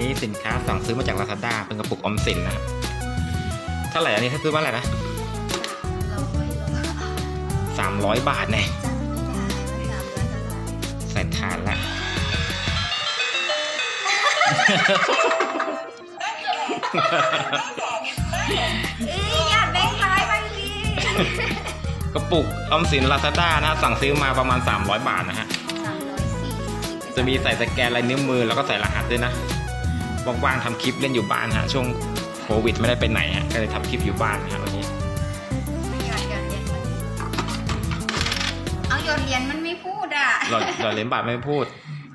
นี้สินค้าสั่งซื้อมาจาก Lazada เป็นกระปุกออมสินนะเท่าไหร่อันนี้ถ้าซื้อมาอะไหรนะสามร้อยบาทแน่ใส่ทานละอยากแบงค์ร้อยบางทีกระปุกออมสิน Lazada นะฮะสั่งซื้อมาประมาณ 300 บาทนะฮะสามร้อยสี่จะมีใส่สแกนลายนิ้วมือแล้วก็ใส่รหัสด้วยนะ ว่างๆทำคลิปเล่นอยู่บ้านฮะช่วงโควิดไม่ได้ไปไหนฮะก็เลยทำคลิปอยู่บ้านนะฮะวันนี้หยอดหยอดเหรียญมันเอาหยอดเหรียญมันไม่พูดอะหลอดหลอดเหรียญบาทไม่พูด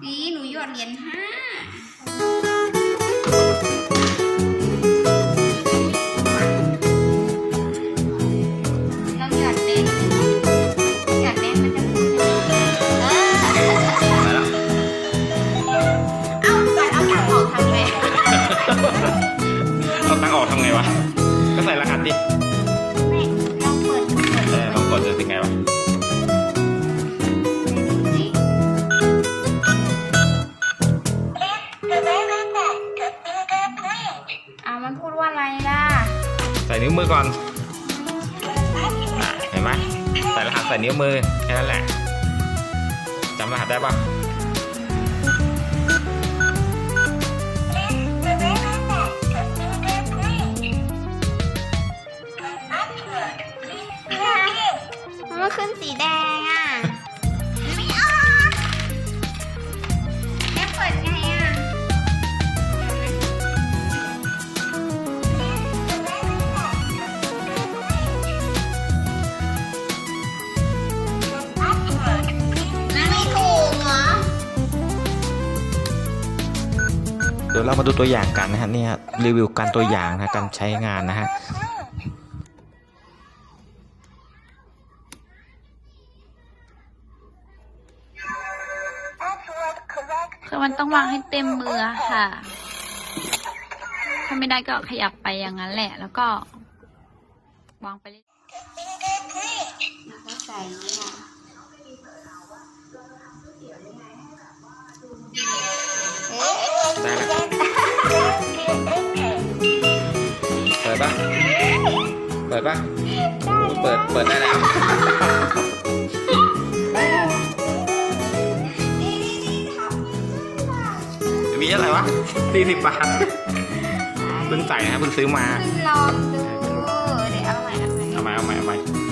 นี่หนูหยอดเหรียญห้ อก่อนเห็นไหมใส่รหัสใส่นิ้วมือแค่นั้นแหละจำรหัสได้ปะมันขึ้นสีแดง ดี๋ยวเรามาดูตัวอย่างกันนะฮะเนี่ยรีวิวการตัวอย่างนะการใช้งานนะฮะคือมันต้องวางให้เต็มมือค่ะ ถ้าไม่ได้ก็ขยับไปอย่างนั้นแหละ แล้วก็วางไปเรื่อย ปิดปะเปิด เปิดได้แล้วนี่นี่นี่ทำมีอะไรวะสี่สิบบาทเพิ่งใส่นะเพิ่งซื้อมา ลองดู เดี๋ยวเอาใหม่เอาใหม่ เอาใหม่เอาใหม่เอาใหม่ปี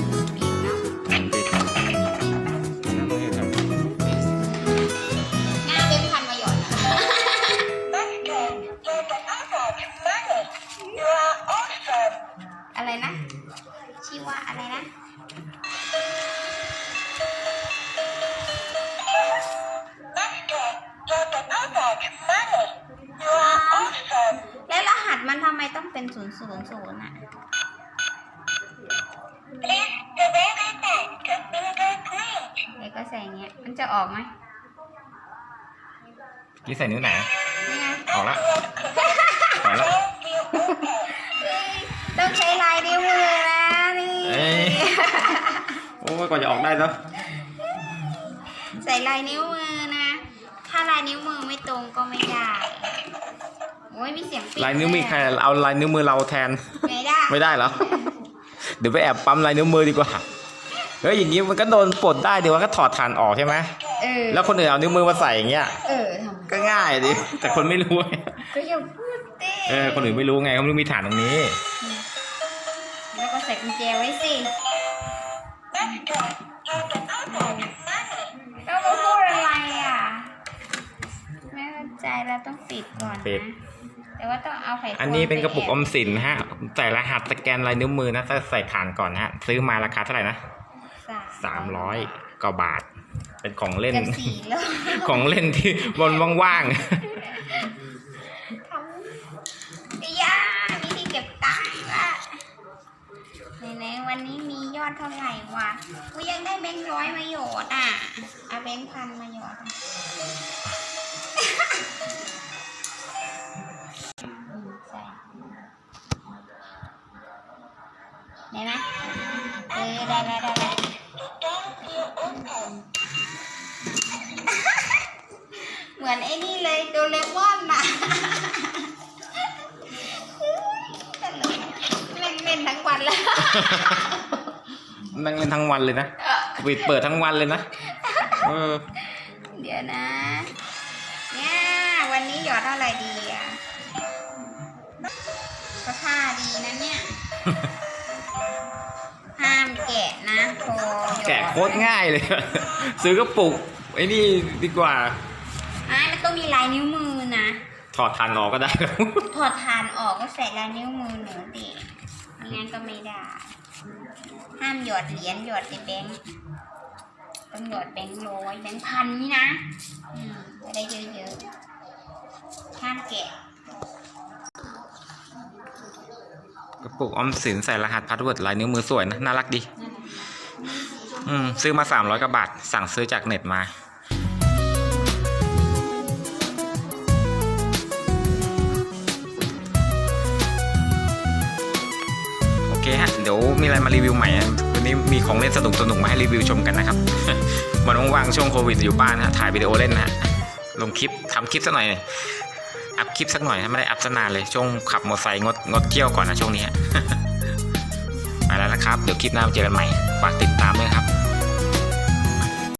เป็นศูนย์ศูนย์ศูนย์อะแล้วก็ใส่อย่างเงี้ย มันจะออกไหมนี่ใส่นิ้วไหน นี่ไงออกละออกละต้องใช้ลายนิ้วมือนะนี่เอ้ยโอ้ยกว่าจะออกได้แล้วใส่ลายนิ้วมือนะ ถ้าลายนิ้วมือไม่ตรงก็ไม่ได้ โอ้ยมีเสียงปิ๊กลายนิ้วมือใครเอาลายนิ้วมือเราแทน ไม่ได้ ไม่ได้เหรอ เดี๋ยวไปแอบปั๊มลายนิ้วมือดีกว่า เฮ้ยอย่างงี้มันก็โดนปลดได้เดี๋ยวมันก็ถอดฐานออกใช่ไหมเออ แล้วคนอื่นเอานิ้วมือมาใส่อย่างเงี้ย เออทำก็ง่ายดิ แต่คนไม่รู้ ก็อย่าพูดดิเออ คนอื่นไม่รู้ไงเขาไม่รู้มีฐานตรงนี้ แล้วก็ใส่กุญแจไว้สิ เข้าใจเราต้องปิดก่อนปิด นะแต่ว่าต้องเอาไข่ควงอันนี้เป็นกระปุกอไแบอมสินนะฮะใส่รหัสสแกนลายนิ้วมือนะใส่ฐานก่อนนะฮะซื้อมาราคาเท่าไหร่นะสามร้อยกว่าบาท เป็นของเล่นเกือบสี่แล้วของเล่นที่บนว่างทำย่ามีที่เก็บตังค์ละไหนๆวันนี้มียอดเท่าไหร่วะกูยังได้แบงค์ร้อยมาหยอดอะเอาแบงค์พันมาหยอดอะ ได้ไหมเออได้ได้ได้ได้เหมือนไอ้นี่เลยโดเรมอนนะเล่นเล่นทั้งวันเลยนั่งเล่นทั้งวันเลยนะปิดเปิดทั้งวันเลยนะเดี๋ยวนะเนี่ยวันนี้หยอดเท่ไร่ดีอะก็ท่าดีนะเนี่ย ห้ามแกะนะโทรหยอดแกะโคตรง่ายเลย ซื้อกระปุกไอ้นี่ดีกว่าอะแล้วก็มีลายนิ้วมือนะ ถอดทันออกก็ได้ ถอดฐานออกก็ใส่ลายนิ้วมือหนูดิไม่งั้นก็ไม่ได้ ห้ามหยอดเหรียญหยอดแต่แบงค์ต้องหยอดแบงค์ร้อยแบงค์พันนี่นะ อืมจะได้เยอะๆห้ามแกะ กระปุกออมสินใส่รหัสพาสเวิร์ดลายนิ้วมือสวยนะ น่ารักดี อืม ซื้อมาสามร้อยกว่าบาท สั่งซื้อจากเน็ตมาโอเคฮะเดี๋ยวมีอะไรมารีวิวใหม่วันนี้มีของเล่นสนุกสนุกๆมาให้รีวิวชมกันนะครับวันว่างๆช่วงโควิดอยู่บ้านฮะถ่ายวิดีโอเล่นนะฮะลงคลิปทำคลิปสักหน่อย อัพคลิปสักหน่อยไม่ได้อัพสนานเลยช่วงขับมอเตอร์ไซค์งดงดเที่ยวก่อนนะช่วงนี้มาแล้วนะครับ เดี๋ยวคลิปหน้าเจอกันใหม่ฝากติดตามด้วยครับ